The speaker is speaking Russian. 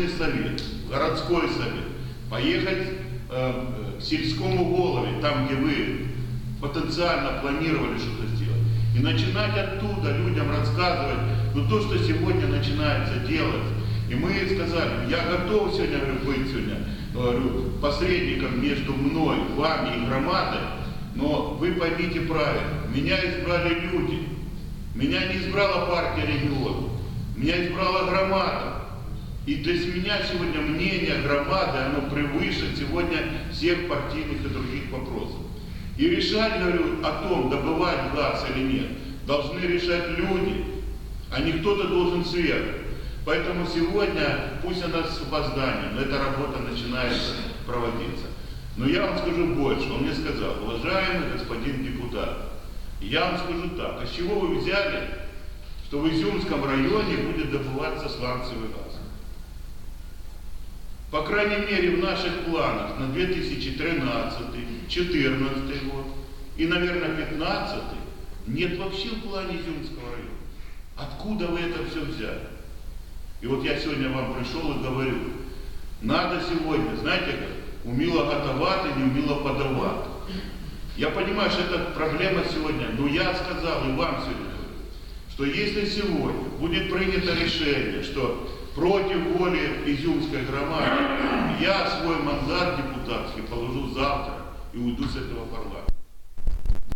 районный совет, городской совет, поехать э, э, к сельскому голове, там, где вы потенциально планировали что-то сделать, и начинать оттуда людям рассказывать, ну то, что сегодня начинается делать. И мы сказали, я готов сегодня говорю, быть сегодня говорю, посредником между мной, вами и громадой, но вы поймите правильно, меня избрали люди, меня не избрала партия регион, меня избрала громада. И для меня сегодня мнение громады, оно превыше сегодня всех партийных и других вопросов. И решать, говорю, о том, добывать газ или нет, должны решать люди, а не кто-то должен сверху. Поэтому сегодня, пусть она с опозданием, но эта работа начинается проводиться. Но я вам скажу больше. Он мне сказал, уважаемый господин депутат, я вам скажу так, а с чего вы взяли, что в Изюмском районе будет добываться сланцевый газ? По крайней мере, в наших планах на 2013, 2014 год и, наверное, 2015 нет вообще в плане Изюмского района. Откуда вы это все взяли? И вот я сегодня вам пришел и говорю, надо сегодня, знаете как, уміло готовати, не уміло подавати. Я понимаю, что это проблема сегодня, но я сказал и вам сегодня, что если сегодня будет принято решение, что против воли Изюмской громады я свой мандат депутатский положу завтра и уйду с этого парламента.